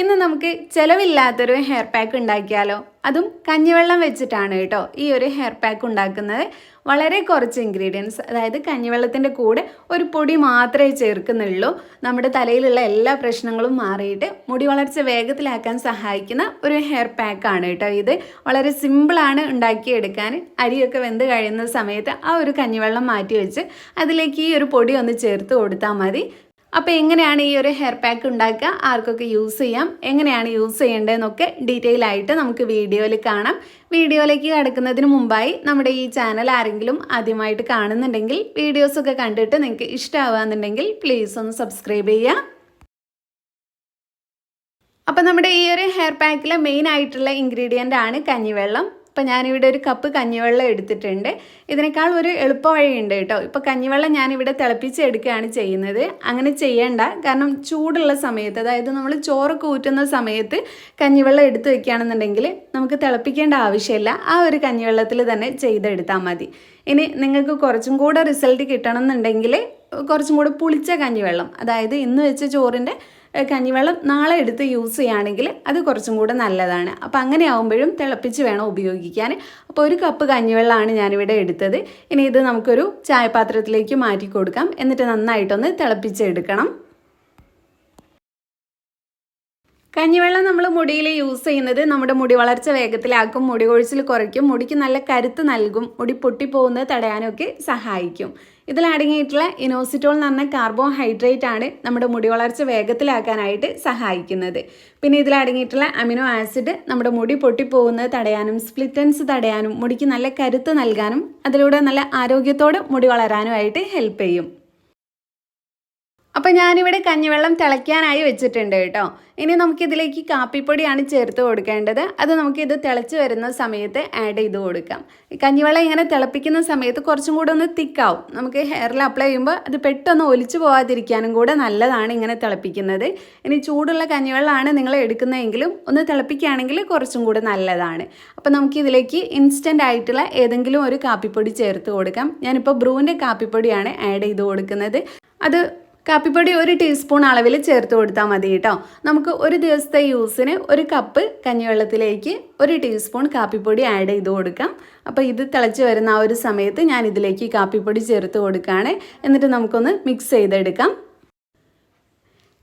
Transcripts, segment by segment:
ഇന്ന് നമുക്ക് ചിലവില്ലാത്തൊരു hair pack ഉണ്ടാക്കിയാലോ? അതും കഞ്ഞിവെള്ളം വെച്ചിട്ടാണ് കേട്ടോ ഈ ഒരു ഹെയർ പാക്ക് ഉണ്ടാക്കുന്നത്. വളരെ കുറച്ച് ഇൻഗ്രീഡിയൻസ് അതായത് കഞ്ഞിവെള്ളത്തിന്റെ കൂടെ ഒരു പൊടി മാത്രമേ ചേർക്കുന്നുള്ളൂ. നമ്മുടെ തലയിലുള്ള എല്ലാ പ്രശ്നങ്ങളും മാറിയിട്ട് മുടി വളർച്ച വേഗത്തിലാക്കാൻ സഹായിക്കുന്ന ഒരു ഹെയർ പാക്കാണ് കേട്ടോ ഇത്. വളരെ സിമ്പിളാണ് ഉണ്ടാക്കിയെടുക്കാൻ. അരിയൊക്കെ വെന്ത് കഴിയുന്ന സമയത്ത് ആ ഒരു കഞ്ഞിവെള്ളം മാറ്റി വെച്ച് അതിലേക്ക് ഈ ഒരു പൊടി ഒന്ന് ചേർത്ത് കൊടുത്താൽ മതി. അപ്പോൾ എങ്ങനെയാണ് ഈ ഒരു ഹെയർ പാക്ക് ഉണ്ടാക്കുക? ആർക്കൊക്കെ യൂസ് ചെയ്യാം? എങ്ങനെയാണ് യൂസ് ചെയ്യേണ്ടതെന്നൊക്കെ ഡീറ്റെയിൽ ആയിട്ട് നമുക്ക് വീഡിയോയിൽ കാണാം. വീഡിയോയിലേക്ക് കടക്കുന്നതിന് മുമ്പായി നമ്മുടെ ഈ ചാനൽ ആരെങ്കിലും ആദ്യമായിട്ട് കാണുന്നുണ്ടെങ്കിൽ വീഡിയോസൊക്കെ കണ്ടിട്ട് നിങ്ങൾക്ക് ഇഷ്ടമാവുകയെന്നുണ്ടെങ്കിൽ പ്ലീസ് ഒന്ന് സബ്സ്ക്രൈബ് ചെയ്യുക. അപ്പോൾ നമ്മുടെ ഈ ഒരു ഹെയർ പാക്കിലെ മെയിൻ ആയിട്ടുള്ള ഇൻഗ്രീഡിയന്റ് ആണ് കഞ്ഞിവെള്ളം. ഇപ്പം ഞാനിവിടെ ഒരു കപ്പ് കഞ്ഞിവെള്ളം എടുത്തിട്ടുണ്ട്. ഇതിനേക്കാൾ ഒരു എളുപ്പ വഴിയുണ്ട് കേട്ടോ. ഇപ്പോൾ കഞ്ഞിവെള്ളം ഞാനിവിടെ തിളപ്പിച്ചെടുക്കുകയാണ് ചെയ്യുന്നത്. അങ്ങനെ ചെയ്യേണ്ട. കാരണം ചൂടുള്ള സമയത്ത് അതായത് നമ്മൾ ചോറ് ഊറ്റുന്ന സമയത്ത് കഞ്ഞിവെള്ളം എടുത്തു വെക്കുകയാണെന്നുണ്ടെങ്കിൽ നമുക്ക് തിളപ്പിക്കേണ്ട ആവശ്യമില്ല. ആ ഒരു കഞ്ഞിവെള്ളത്തിൽ തന്നെ ചെയ്തെടുത്താൽ മതി. ഇനി നിങ്ങൾക്ക് കുറച്ചും കൂടെ റിസൾട്ട് കിട്ടണം എന്നുണ്ടെങ്കിൽ കുറച്ചും കൂടെ പുളിച്ച കഞ്ഞിവെള്ളം. അതായത് ഇന്ന് വെച്ച ചോറിന്റെ കഞ്ഞിവെള്ളം നാളെ എടുത്ത് യൂസ് ചെയ്യുകയാണെങ്കിൽ അത് കുറച്ചും കൂടെ നല്ലതാണ്. അപ്പോൾ അങ്ങനെ ആകുമ്പോഴും തിളപ്പിച്ച് വേണം ഉപയോഗിക്കാൻ. അപ്പോൾ ഒരു കപ്പ് കഞ്ഞിവെള്ളമാണ് ഞാനിവിടെ എടുത്തത്. ഇനി ഇത് നമുക്കൊരു ചായപാത്രത്തിലേക്ക് മാറ്റി കൊടുക്കാം. എന്നിട്ട് നന്നായിട്ടൊന്ന് തിളപ്പിച്ചെടുക്കണം. കഞ്ഞിവെള്ളം നമ്മൾ മുടിയിൽ യൂസ് ചെയ്യുന്നത് നമ്മുടെ മുടി വളർച്ച വേഗത്തിലാക്കും മുടി കൊഴിച്ചിൽ കുറയ്ക്കും മുടിക്ക് നല്ല കരുത്ത് നൽകും മുടി പൊട്ടിപ്പോകുന്നത് തടയാനൊക്കെ സഹായിക്കും. ഇതിൽ അടങ്ങിയിട്ടുള്ള ഇനോസിറ്റോൾ എന്ന് പറഞ്ഞ കാർബോഹൈഡ്രേറ്റ് ആണ് നമ്മുടെ മുടി വളർച്ച വേഗത്തിലാക്കാനായിട്ട് സഹായിക്കുന്നത്. പിന്നെ ഇതിൽ അടങ്ങിയിട്ടുള്ള അമിനോ ആസിഡ് നമ്മുടെ മുടി പൊട്ടിപ്പോകുന്നത് തടയാനും സ്പ്ലിറ്റൻസ് തടയാനും മുടിക്ക് നല്ല കരുത്ത് നൽകാനും അതിലൂടെ നല്ല ആരോഗ്യത്തോടെ മുടി വളരാനുമായിട്ട് ഹെൽപ്പ് ചെയ്യും. അപ്പോൾ ഞാനിവിടെ കഞ്ഞിവെള്ളം തിളയ്ക്കാനായി വെച്ചിട്ടുണ്ട് കേട്ടോ. ഇനി നമുക്കിതിലേക്ക് കാപ്പിപ്പൊടിയാണ് ചേർത്ത് കൊടുക്കേണ്ടത്. അത് നമുക്കിത് തിളച്ച് വരുന്ന സമയത്ത് ആഡ് ചെയ്ത് കൊടുക്കാം. കഞ്ഞിവെള്ളം ഇങ്ങനെ തിളപ്പിക്കുന്ന സമയത്ത് കുറച്ചും കൂടെ ഒന്ന് തിക്കാവും. നമുക്ക് ഹെയറിൽ അപ്ലൈ ചെയ്യുമ്പോൾ അത് പെട്ടെന്ന് ഒലിച്ചു പോകാതിരിക്കാനും കൂടെ നല്ലതാണ് ഇങ്ങനെ തിളപ്പിക്കുന്നത്. ഇനി ചൂടുള്ള കഞ്ഞിവെള്ളമാണ് നിങ്ങൾ എടുക്കുന്നതെങ്കിലും ഒന്ന് തിളപ്പിക്കുകയാണെങ്കിൽ കുറച്ചും കൂടെ നല്ലതാണ്. അപ്പോൾ നമുക്കിതിലേക്ക് ഇൻസ്റ്റന്റ് ആയിട്ടുള്ള ഏതെങ്കിലും ഒരു കാപ്പിപ്പൊടി ചേർത്ത് കൊടുക്കാം. ഞാനിപ്പോൾ ബ്രൂവിന്റെ കാപ്പിപ്പൊടിയാണ് ആഡ് ചെയ്ത് കൊടുക്കുന്നത്. അത് കാപ്പിപ്പൊടി ഒരു ടീസ്പൂൺ അളവിൽ ചേർത്ത് കൊടുത്താൽ മതി കേട്ടോ. നമുക്ക് ഒരു ദിവസത്തെ യൂസിന് ഒരു കപ്പ് കഞ്ഞിവെള്ളത്തിലേക്ക് ഒരു ടീസ്പൂൺ കാപ്പിപ്പൊടി ആഡ് ചെയ്ത് കൊടുക്കാം. അപ്പോൾ ഇത് തിളച്ച് വരുന്ന ആ ഒരു സമയത്ത് ഞാൻ ഇതിലേക്ക് കാപ്പിപ്പൊടി ചേർത്ത് കൊടുക്കുകയാണ്. എന്നിട്ട് നമുക്കൊന്ന് മിക്സ് ചെയ്തെടുക്കാം.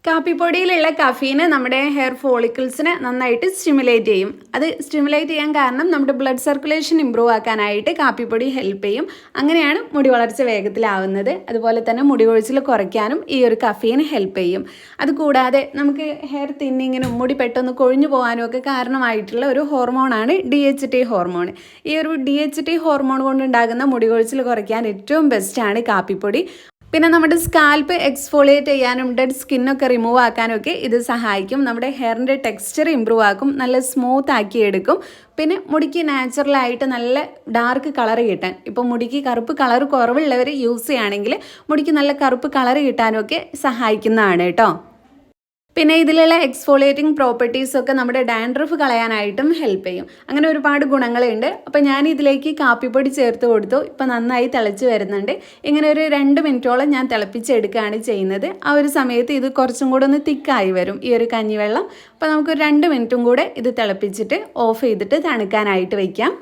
കാപ്പിപ്പൊടിയിലുള്ള കഫീന് നമ്മുടെ ഹെയർ ഫോളിക്കിൾസിനെ നന്നായിട്ട് സ്റ്റിമുലേറ്റ് ചെയ്യും. അത് സ്റ്റിമുലേറ്റ് ചെയ്യാൻ കാരണം നമ്മുടെ ബ്ലഡ് സർക്കുലേഷൻ ഇമ്പ്രൂവ് ആക്കാനായിട്ട് കാപ്പിപ്പൊടി ഹെൽപ്പ് ചെയ്യും. അങ്ങനെയാണ് മുടി വളർച്ച വേഗത്തിലാവുന്നത്. അതുപോലെ തന്നെ മുടി കൊഴിച്ചിൽ കുറയ്ക്കാനും ഈ ഒരു കഫീൻ ഹെൽപ്പ് ചെയ്യും. അതുകൂടാതെ നമുക്ക് ഹെയർ തിന്നിങ്ങിനും മുടി പെട്ടെന്ന് കൊഴിഞ്ഞു പോകാനും ഒക്കെ കാരണമായിട്ടുള്ള ഒരു ഹോർമോണാണ് ഡി എച്ച് ടി ഹോർമോൺ ഈ ഒരു ഡി എച്ച് ടി ഹോർമോൺ കൊണ്ടുണ്ടാകുന്ന മുടി കൊഴിച്ചിൽ കുറയ്ക്കാൻ ഏറ്റവും ബെസ്റ്റാണ് കാപ്പിപ്പൊടി. പിന്നെ നമ്മുടെ സ്കാൽപ്പ് എക്സ്ഫോളിയേറ്റ് ചെയ്യാനും ഡെഡ് സ്കിന്നൊക്കെ റിമൂവ് ആക്കാനും ഒക്കെ ഇത് സഹായിക്കും. നമ്മുടെ ഹെയറിന്റെ ടെക്സ്ചർ ഇമ്പ്രൂവ് ആക്കും നല്ല സ്മൂത്ത് ആക്കി എടുക്കും. പിന്നെ മുടിക്ക് നാച്ചുറലായിട്ട് നല്ല ഡാർക്ക് കളർ കിട്ടാൻ. ഇപ്പോൾ മുടിക്ക് കറുപ്പ് കളർ കുറവുള്ളവർ യൂസ് ചെയ്യുകയാണെങ്കിൽ മുടിക്ക് നല്ല കറുപ്പ് കളർ കിട്ടാനും ഒക്കെ സഹായിക്കുന്നതാണ് കേട്ടോ. പിന്നെ ഇതിലുള്ള എക്സ്ഫോളിയേറ്റിംഗ് പ്രോപ്പർട്ടീസ് ഒക്കെ നമ്മുടെ ഡാൻഡ്രഫ് കളയാനായിട്ടും ഹെൽപ്പ് ചെയ്യും. അങ്ങനെ ഒരുപാട് ഗുണങ്ങളുണ്ട്. അപ്പോൾ ഞാൻ ഇതിലേക്ക് കാപ്പിപ്പൊടി ചേർത്ത് കൊടുത്തു. ഇപ്പോൾ നന്നായി തിളച്ച് വരുന്നുണ്ട്. ഇങ്ങനെ ഒരു രണ്ട് മിനിറ്റോളം ഞാൻ തിളപ്പിച്ചെടുക്കുകയാണ് ചെയ്യുന്നത്. ആ ഒരു സമയത്ത് ഇത് കുറച്ചും കൂടെ ഒന്ന് തിക്കായി വരും. ഈ ഒരു കഞ്ഞിവെള്ളം. അപ്പോൾ നമുക്ക് രണ്ട് മിനിറ്റും കൂടെ ഇത് തിളപ്പിച്ചിട്ട് ഓഫ് ചെയ്തിട്ട് തണുക്കാനായിട്ട് വയ്ക്കാം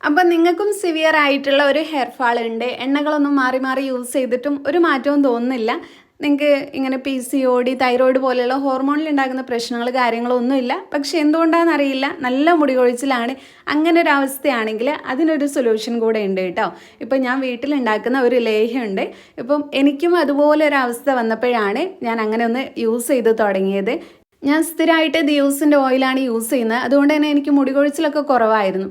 അപ്പം നിങ്ങൾക്കും സിവിയർ ആയിട്ടുള്ള ഒരു ഹെയർ ഫാൾ ഉണ്ട്. എണ്ണകളൊന്നും മാറി മാറി യൂസ് ചെയ്തിട്ടും ഒരു മാറ്റവും തോന്നുന്നില്ല. നിങ്ങൾക്ക് ഇങ്ങനെ P C O D thyroid പോലെയുള്ള ഹോർമോണിൽ ഉണ്ടാകുന്ന പ്രശ്നങ്ങൾ കാര്യങ്ങളൊന്നുമില്ല. പക്ഷെ എന്തുകൊണ്ടാണെന്നറിയില്ല നല്ല മുടി കൊഴിച്ചിലാണ് അങ്ങനെ ഒരു അവസ്ഥയാണെങ്കിൽ അതിനൊരു സൊല്യൂഷൻ കൂടെ ഉണ്ട് കേട്ടോ. ഇപ്പം ഞാൻ വീട്ടിലുണ്ടാക്കുന്ന ഒരു ലേഹ്യമുണ്ട് ഇപ്പം എനിക്കും അതുപോലെ ഒരു അവസ്ഥ വന്നപ്പോഴാണ് ഞാൻ അങ്ങനെ ഒന്ന് യൂസ് ചെയ്ത് തുടങ്ങിയത്. ഞാൻ സ്ഥിരമായിട്ട് ദിവസിന്റെ ഓയിലാണ് യൂസ് ചെയ്യുന്നത്. അതുകൊണ്ട് തന്നെ എനിക്ക് മുടി കൊഴിച്ചിലൊക്കെ കുറവായിരുന്നു.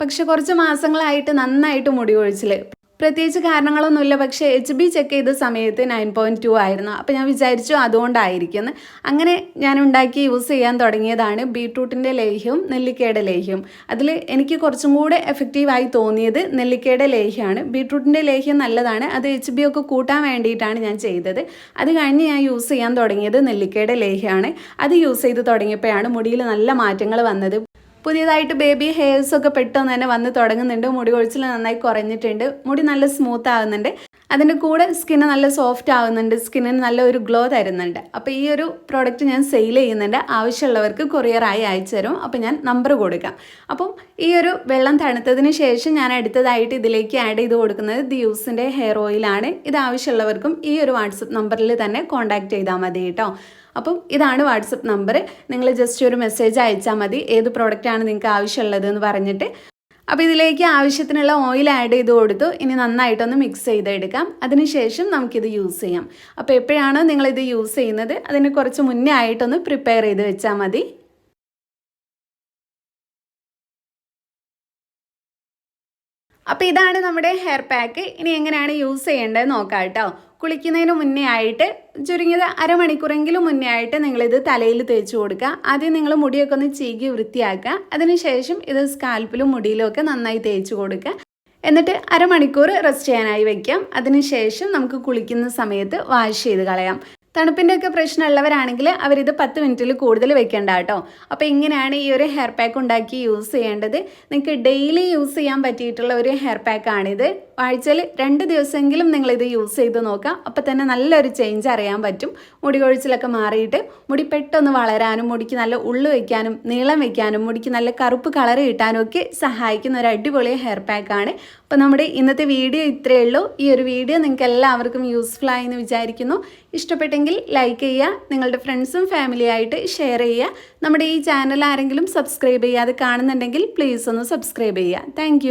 പക്ഷെ കുറച്ച് മാസങ്ങളായിട്ട് നന്നായിട്ട് മുടി കൊഴിച്ചിൽ പ്രത്യേകിച്ച് കാരണങ്ങളൊന്നുമില്ല. പക്ഷേ എച്ച് ബി ചെക്ക് ചെയ്ത സമയത്ത് നയൻ പോയിന്റ് ടു ആയിരുന്നു. അപ്പോൾ ഞാൻ വിചാരിച്ചു അതുകൊണ്ടായിരിക്കും. അങ്ങനെ ഞാൻ ഉണ്ടാക്കി യൂസ് ചെയ്യാൻ തുടങ്ങിയതാണ് ബീട്രൂട്ടിന്റെ ലേഹ്യവും നെല്ലിക്കയുടെ ലേഹ്യവും അതിൽ എനിക്ക് കുറച്ചും കൂടെ എഫക്റ്റീവായി തോന്നിയത് നെല്ലിക്കയുടെ ലേഹ്യമാണ്. ബീട്രൂട്ടിന്റെ ലേഹ്യം നല്ലതാണ്. അത് എച്ച് ബി ഒക്കെ കൂട്ടാൻ വേണ്ടിയിട്ടാണ് ഞാൻ ചെയ്തത്. അത് കഴിഞ്ഞ് ഞാൻ യൂസ് ചെയ്യാൻ തുടങ്ങിയത് നെല്ലിക്കയുടെ ലേഹ്യമാണ്. അത് യൂസ് ചെയ്ത് തുടങ്ങിയപ്പോഴാണ് മുടിയിൽ നല്ല മാറ്റങ്ങൾ വന്നത്. പുതിയതായിട്ട് ബേബി ഹെയർസ് ഒക്കെ പെട്ടെന്ന് തന്നെ വന്ന് തുടങ്ങുന്നുണ്ട്. മുടി കൊഴിച്ചിൽ നന്നായി കുറഞ്ഞിട്ടുണ്ട്. മുടി നല്ല സ്മൂത്ത് ആകുന്നുണ്ട്. അതിന്റെ കൂടെ സ്കിന്ന് നല്ല സോഫ്റ്റ് ആകുന്നുണ്ട്. സ്കിന്നിന് നല്ല ഒരു ഗ്ലോ തരുന്നുണ്ട്. അപ്പോൾ ഈ ഒരു പ്രോഡക്റ്റ് ഞാൻ സെയിൽ ചെയ്യുന്നുണ്ട്. ആവശ്യമുള്ളവർക്ക് കൊറിയറായി അയച്ചു തരും. അപ്പോൾ ഞാൻ നമ്പർ കൊടുക്കാം. അപ്പം ഈ ഒരു വെള്ളം തണുത്തതിന് ശേഷം ഞാൻ അടുത്തതായിട്ട് ഇതിലേക്ക് ആഡ് ചെയ്ത് കൊടുക്കുന്നത് ദിയൂസിന്റെ ഹെയർ ഓയിലാണ് ഇത് ആവശ്യമുള്ളവർക്കും ഈ ഒരു വാട്സപ്പ് നമ്പറിൽ തന്നെ കോൺടാക്ട് ചെയ്താൽ മതി കേട്ടോ. അപ്പം ഇതാണ് വാട്സപ്പ് നമ്പർ. നിങ്ങൾ ജസ്റ്റ് ഒരു മെസ്സേജ് അയച്ചാൽ മതി. ഏത് പ്രോഡക്റ്റാണ് നിങ്ങൾക്ക് ആവശ്യമുള്ളത് എന്ന് പറഞ്ഞിട്ട്. അപ്പോൾ ഇതിലേക്ക് ആവശ്യത്തിനുള്ള ഓയിൽ ആഡ് ചെയ്ത് കൊടുത്തു. ഇനി നന്നായിട്ടൊന്ന് മിക്സ് ചെയ്തെടുക്കാം. അതിനുശേഷം നമുക്കിത് യൂസ് ചെയ്യാം. അപ്പോൾ എപ്പോഴാണോ നിങ്ങളിത് യൂസ് ചെയ്യുന്നത് അതിന് കുറച്ച് മുന്നേ ആയിട്ടൊന്ന് പ്രിപ്പയർ ചെയ്ത് വെച്ചാൽ മതി. അപ്പോൾ ഇതാണ് നമ്മുടെ ഹെയർ പാക്ക് ഇനി എങ്ങനെയാണ് യൂസ് ചെയ്യേണ്ടത് നോക്കാം കേട്ടോ. കുളിക്കുന്നതിന് മുന്നേ ആയിട്ട് ചുരുങ്ങിയത് അരമണിക്കൂറെങ്കിലും മുന്നേ ആയിട്ട് നിങ്ങളിത് തലയിൽ തേച്ച് കൊടുക്കുക. ആദ്യം നിങ്ങൾ മുടിയൊക്കെ ഒന്ന് ചീകി വൃത്തിയാക്കുക. അതിനുശേഷം ഇത് സ്കാൽപ്പിലും മുടിയിലും ഒക്കെ നന്നായി തേച്ച് കൊടുക്കുക. എന്നിട്ട് അരമണിക്കൂർ റെസ്റ്റ് ചെയ്യാനായി വെക്കാം. അതിനുശേഷം നമുക്ക് കുളിക്കുന്ന സമയത്ത് വാഷ് ചെയ്ത് കളയാം. തണുപ്പിന്റെ ഒക്കെ പ്രശ്നമുള്ളവരാണെങ്കിൽ അവരിത് പത്ത് മിനിറ്റിൽ കൂടുതൽ വെക്കേണ്ട കേട്ടോ. അപ്പോൾ ഇങ്ങനെയാണ് ഈ ഒരു ഹെയർ പാക്ക് ഉണ്ടാക്കി യൂസ് ചെയ്യേണ്ടത്. നിങ്ങൾക്ക് ഡെയിലി യൂസ് ചെയ്യാൻ പറ്റിയിട്ടുള്ള ഒരു ഹെയർ പാക്കാണിത് ആഴ്ചയിൽ രണ്ട് ദിവസമെങ്കിലും നിങ്ങളിത് യൂസ് ചെയ്ത് നോക്കുക അപ്പോൾ തന്നെ നല്ലൊരു ചേഞ്ച് അറിയാൻ പറ്റും. മുടി കൊഴിച്ചിലൊക്കെ മാറിയിട്ട് മുടി പെട്ടെന്ന് വളരാനും മുടിക്ക് നല്ല ഉള്ളു വയ്ക്കാനും നീളം വയ്ക്കാനും മുടിക്ക് നല്ല കറുപ്പ് കളർ കിട്ടാനും ഒക്കെ സഹായിക്കുന്ന ഒരു അടിപൊളി ഹെയർ പാക്കാണ് അപ്പോൾ നമ്മുടെ ഇന്നത്തെ വീഡിയോ ഇത്രയേ ഉള്ളൂ. ഈ ഒരു വീഡിയോ നിങ്ങൾക്ക് എല്ലാവർക്കും യൂസ്ഫുൾ ആയെന്ന് വിചാരിക്കുന്നു. ഇഷ്ടപ്പെട്ടെങ്കിൽ ലൈക്ക് ചെയ്യുക നിങ്ങളുടെ ഫ്രണ്ട്സും ഫാമിലിയായിട്ട് ഷെയർ ചെയ്യുക. നമ്മുടെ ഈ ചാനൽ ആരെങ്കിലും സബ്സ്ക്രൈബ് ചെയ്യാതെ കാണുന്നുണ്ടെങ്കിൽ പ്ലീസ് ഒന്ന് സബ്സ്ക്രൈബ് ചെയ്യുക. താങ്ക്